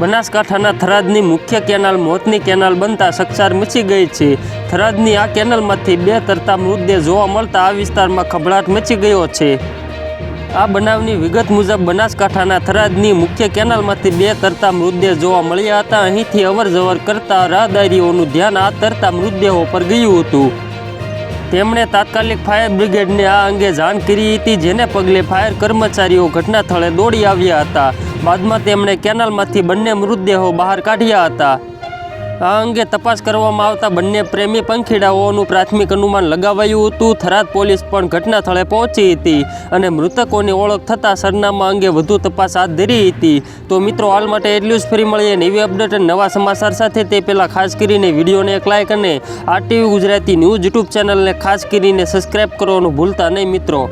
બનાસકાંઠાના થરાદની મુખ્ય કેનાલ મોતની કેનાલ બનતા સક્ષાર મચી ગઈ છે. થરાદની આ કેનાલમાંથી બે તરતા મૃતદેહ જોવા મળતા આ વિસ્તારમાં ખભડાટ મચી ગયો છે. આ બનાવની વિગત મુજબ બનાસકાંઠાના થરાદની મુખ્ય કેનાલમાંથી બે તરતા મૃતદેહ જોવા મળ્યા હતા. અહીંથી અવર જવર કરતા રાહદારીઓનું ધ્યાન આ તરતા મૃતદેહો પર ગયું હતું. તેમણે તાત્કાલિક ફાયર બ્રિગેડને આ અંગે જાણ કરી હતી, જેને પગલે ફાયર કર્મચારીઓ ઘટના સ્થળે દોડી આવ્યા હતા. બાદમાં તેમણે કેનાલમાંથી બંને મૃતદેહો બહાર કાઢ્યા હતા. આ અંગે તપાસ કરવામાં આવતા બંને પ્રેમી પંખીડાઓનું પ્રાથમિક અનુમાન લગાવાયું હતું. થરાદ પોલીસ પણ ઘટના સ્થળે પહોંચી હતી અને મૃતકોની ઓળખ થતાં સરનામા અંગે વધુ તપાસ હાથ ધરી હતી. તો મિત્રો, હાલ માટે એટલું જ. ફરી મળીએ નવી અપડેટ અને નવા સમાચાર સાથે. તે પહેલાં ખાસ કરીને વિડીયોને એક લાઇક અને આરટીવી ગુજરાતી ન્યૂઝ યુટ્યુબ ચેનલને ખાસ કરીને સબસ્ક્રાઈબ કરવાનું ભૂલતા નહીં મિત્રો.